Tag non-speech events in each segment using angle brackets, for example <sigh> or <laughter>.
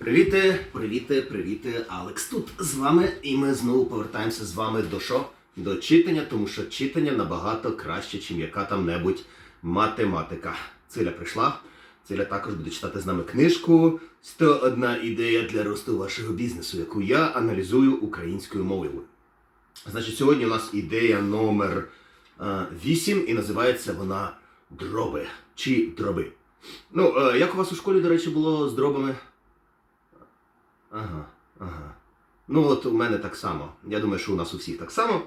Привіти, привіти, привіти, Алекс тут з вами, і ми знову повертаємося з вами до що? До читання, тому що читання набагато краще, ніж яка там небудь математика. Циля прийшла. Циля також буде читати з нами книжку «101 ідея для росту вашого бізнесу, яку я аналізую українською мовою. Значить, сьогодні у нас ідея номер 8 і називається вона дроби чи дроби. Ну, е, як у вас у школі, до речі, було з дробами? Ага, ага. Ну от у мене так само. Я думаю, що у нас у всіх так само.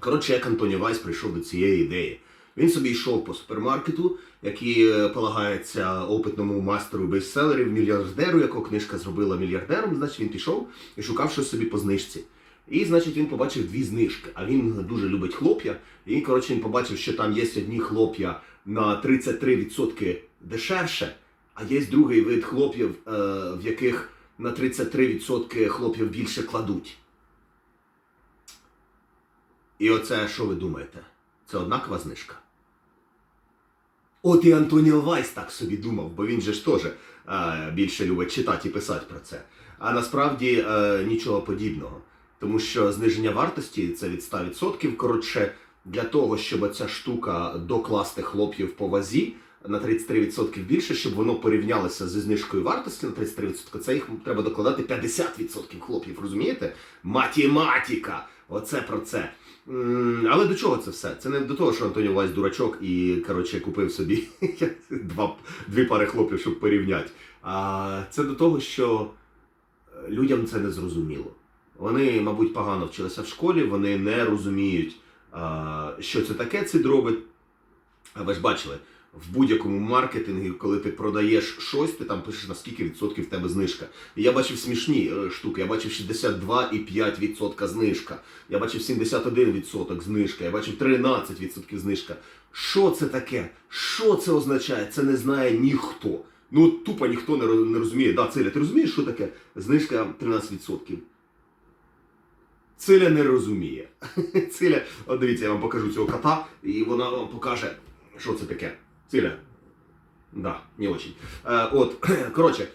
Коротше, як Антоні Вайс прийшов до цієї ідеї. Він собі йшов по супермаркету, який е, полагається опитному мастеру бестселерів, мільярдеру, якого книжка зробила мільярдером. Значить, він пішов і шукав щось собі по знижці. І, значить, він побачив дві знижки. А він дуже любить хлоп'я. І, коротше, він побачив, що там є одні хлоп'я на 33% дешевше, а є другий вид хлоп'їв, е, в яких на 33% хлоп'їв більше кладуть. І оце, що ви думаєте? Це однакова знижка. От і Антоніо Вайс так собі думав, бо він же ж теж е, більше любить читати і писати про це. А насправді е, нічого подібного. Тому що зниження вартості це від 100%. Коротше, для того, щоб ця штука докласти хлоп'їв по вазі на 33% більше, щоб воно порівнялося зі знижкою вартості на 33%, це їх треба докладати 50% хлоп'їв, розумієте? Математика! Оце про це. Але до чого це все? Це не до того, що Антоніо Вайс дурачок і коротше купив собі <laughs> два, дві пари хлопів, щоб порівняти. А це до того, що е, людям це не зрозуміло. Вони, мабуть, погано вчилися в школі, вони не розуміють, що це таке, ці дроби. А ви ж бачили, в будь-якому маркетингу, коли ти продаєш щось, ти там пишеш на скільки відсотків в тебе знижка. І я бачив смішні е, штуки, я бачив 62,5% знижка, я бачив 71% знижка, я бачив 13% знижка. Що це таке? Що це означає? Це не знає ніхто. Ну тупо ніхто не розуміє. Да, Циля, ти розумієш, що таке? Знижка 13%. Циля не розуміє. <laughs> Циля, от дивіться, я вам покажу цього кота, і вона вам покаже, що це таке. Циля. Да, не очень. Е, от, <clears throat> коротше,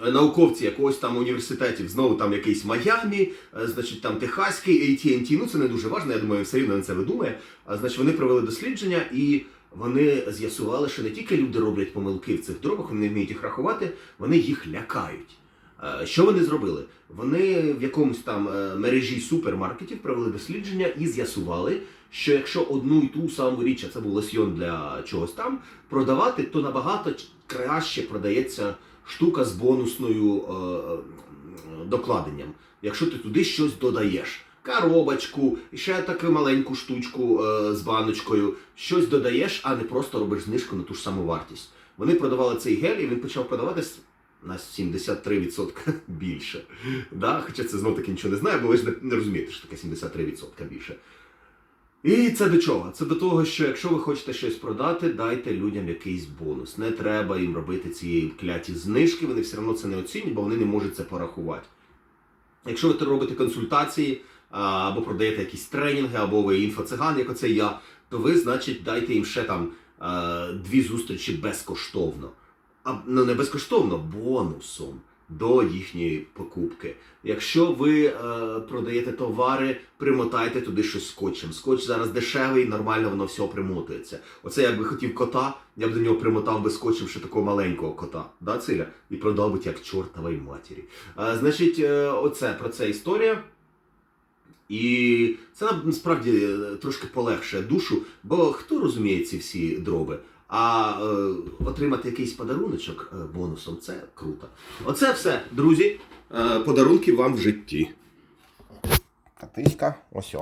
науковці якогось там університетів, знову там якийсь Майамі, е, значить там Техаський, AT&T, ну це не дуже важливо, я думаю, все рівно на це видумає. Значить, вони провели дослідження і вони з'ясували, що не тільки люди роблять помилки в цих дробах, вони не вміють їх рахувати, вони їх лякають. Е, Що вони зробили? Вони в якомусь там е, мережі супермаркетів провели дослідження і з'ясували, що якщо одну і ту саму річ, а це був лосьйон для чогось там, продавати, то набагато краще продається штука з бонусною е, докладенням, якщо ти туди щось додаєш. Коробочку, ще таку маленьку штучку е, з баночкою, щось додаєш, а не просто робиш знижку на ту ж саму вартість. Вони продавали цей гель, і він почав продаватись на 73% <laughs> більше. Да? Хоча це знов таки нічого не знає, бо ви ж не, розумієте, що таке 73% більше. І це до чого? Це до того, що якщо ви хочете щось продати, дайте людям якийсь бонус. Не треба їм робити ці кляті знижки, вони все одно це не оцінюють, бо вони не можуть це порахувати. Якщо ви робите консультації, або продаєте якісь тренінги, або ви інфоциган, як оце я, то ви, значить, дайте їм ще там дві зустрічі безкоштовно. А, ну не безкоштовно, бонусом до їхньої покупки. Якщо ви е, продаєте товари, примотайте туди щось скотчем. Скотч зараз дешевий, нормально воно все примотується. Оце я би хотів кота, я б до нього примотав би скотчем ще такого маленького кота, да, Циля? І продав би як чортовій матері. Е, значить, е, оце про це історія. І це насправді е, трошки полегшує душу, бо хто розуміє ці всі дроби? А е, отримати якийсь подаруночок е, бонусом це круто. Оце все, друзі. Е, подарунки вам в житті. Катиська, ось.